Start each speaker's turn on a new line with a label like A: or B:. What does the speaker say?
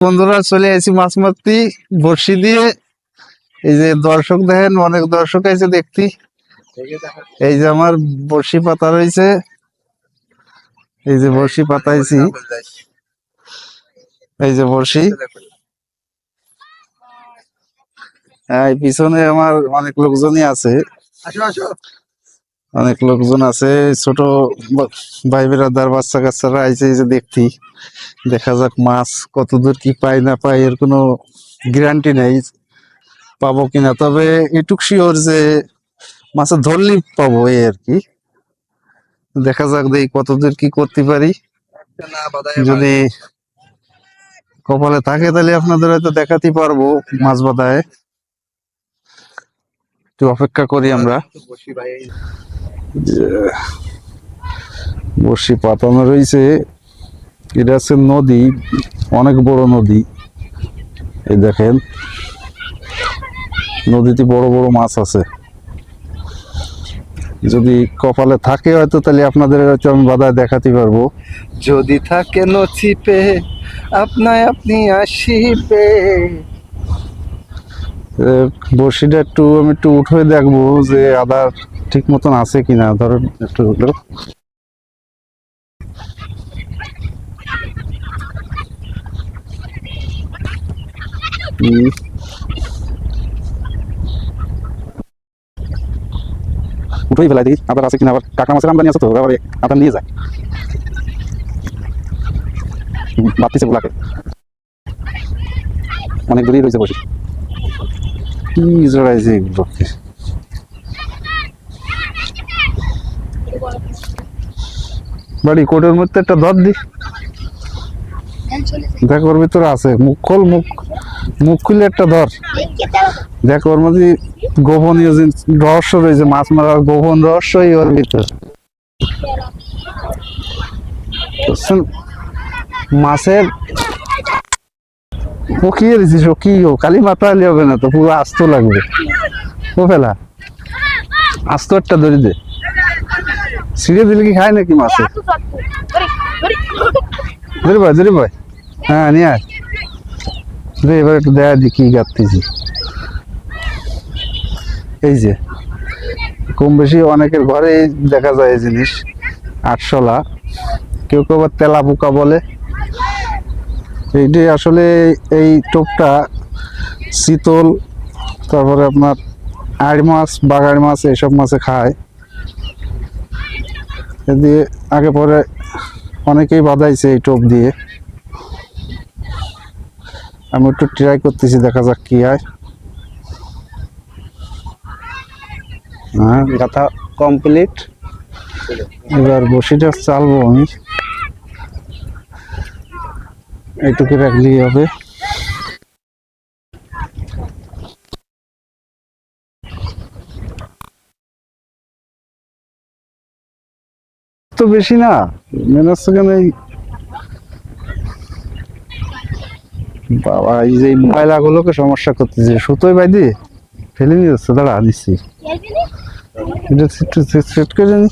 A: বন্ধুরা চলে আসি মাছ মারতে বড়শি দিয়ে। এই যে দর্শক দেখেন, অনেক দর্শক আছে দেখতে। এই যে আমার বড়শি পাতা রয়েছে। এই যে বড়শি পাতাইছি এই যে হ্যাঁ পিছনে আমার অনেক লোকজনই আছে। অনেক লোকজন আছে ছোট ভাই বেড়াদার বাচ্চা কাচ্চারা আইছে, এই যে দেখতি। দেখা যাক মাছ কতদূর কি পাই না পাই এর কোনো গ্যারান্টি নেই পাবো কিনা। তবে এটুক শিওর যে মাছ ধরলেই পাবো, এই আর কি। দেখা যাক দেখি কতদূর কি করতে পারি। যদি কপালে থাকে তাহলে আপনাদের হয়তো দেখাতে পারব মাছ বাদায়। একটু অপেক্ষা করি আমরা। বর্ষি পাতানো রয়েছে, এটা হচ্ছে নদী, অনেক বড় নদী। এই দেখেন, নদীতে বড় বড় মাছ আছে। যদি কপালে থাকে হয়তো, তাহলে আপনাদের হয়তো আমি বাধায় দেখাতে পারব।
B: যদি থাকে নচিপে, আপনায় আপনি আসিবে।
A: বড়শিটা একটু, আমি একটু উঠে দেখব যে আদার ঠিক মতন আছে কিনা। ধরেন, একটু হলো উঠেই ফেলাই দিই। আদার আছে কিনা, আবার কাঁকড়া মাছের আমদানি আছে তো আবার আদার নিয়ে যায়। ভাবতেছে গুলাকে অনেক দূরেই রয়েছে বসে কি জড়াইছে এগুলোকে বাড়ি কোটের মধ্যে একটা ধর দি। দেখ ওর ভিতরে আছে, মুখ খোল, মুখ মুখ খুলে একটা ধর। দেখ ওর মধ্যে গোপনীয় রহস্য রয়েছে, মাছ মারার গোপন রহস্যই ওর ভিতর। মাছের পকিয়ে দিছিস ও কি ও? কালি মাথা আলি হবে না তো, পুরো আস্ত লাগবে। ও ফেলা। আস্ত একটা ধরে দে। ছিঁড়ে দিলে কি খায় নাকি মাছে? ধরে ভাই ধরে ভাই হ্যাঁ নিয়ে আয়। দে, এবার একটু দেয়া দি কি গাচ্তেছি এই যে, কম বেশি অনেকের ঘরে দেখা যায় এই জিনিস। আটশোলা। কেউ কেউ তেলা পোকা বলে। এইটি আসলে এই টোপটা শীতল তারপরে আপনার আড় মাছ বাগাড় মাছ এইসব মাছে খায়। এ দিয়ে আগে পরে অনেকেই বাদাইছে এই টোপ দিয়ে। আমি একটু ট্রাই করতেছি দেখা যাক কি হয়। হ্যাঁ গাথা কমপ্লিট এবার বসিটা চালবো আমি। এইটুকু রাখলেই হবে। তো বেশি না মেনার সেখানে বাবা, এই যে ময়লাগুলোকে সমস্যা করতেছে। সুতোয় বাইদি, ফেলে নিয়ে যাচ্ছে, দাঁড়া এটা সেট করে নি।